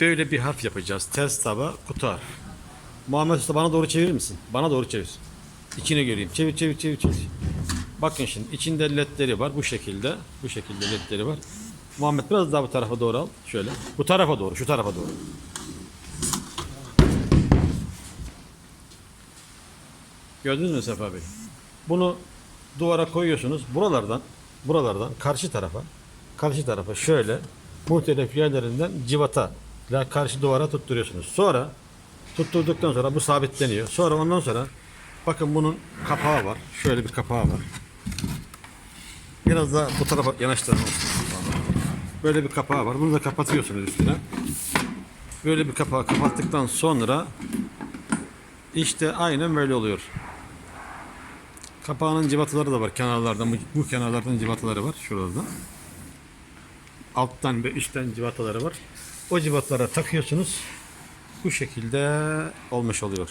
böyle bir harf yapacağız. Ters taba kutu harf. Muhammed Usta bana doğru çevirir misin? Bana doğru çevir. İçine göreyim. Çevir çevir çevir çevir. Bakın şimdi içinde ledleri var bu şekilde. Bu şekilde ledleri var. Muhammed biraz daha bu tarafa doğru al. Şöyle. Bu tarafa doğru, şu tarafa doğru. Gördünüz mü Sefa Bey? Bunu duvara koyuyorsunuz. Buralardan, buralardan karşı tarafa, karşı tarafa şöyle muhtelif yerlerinden civata karşı duvara tutturuyorsunuz. Sonra tutturduktan sonra bu sabitleniyor. Sonra ondan sonra bakın bunun kapağı var. Şöyle bir kapağı var. Biraz da bu tarafa yanaştıralım. Böyle bir kapağı var. Bunu da kapatıyorsunuz üstüne. Böyle bir kapağı kapattıktan sonra işte aynen böyle oluyor. Kapağının civataları da var kenarlardan. Bu, bu kenarlardan civataları var şurada. Alttan ve üstten civataları var. O civatalara takıyorsunuz. Bu şekilde olmuş oluyor.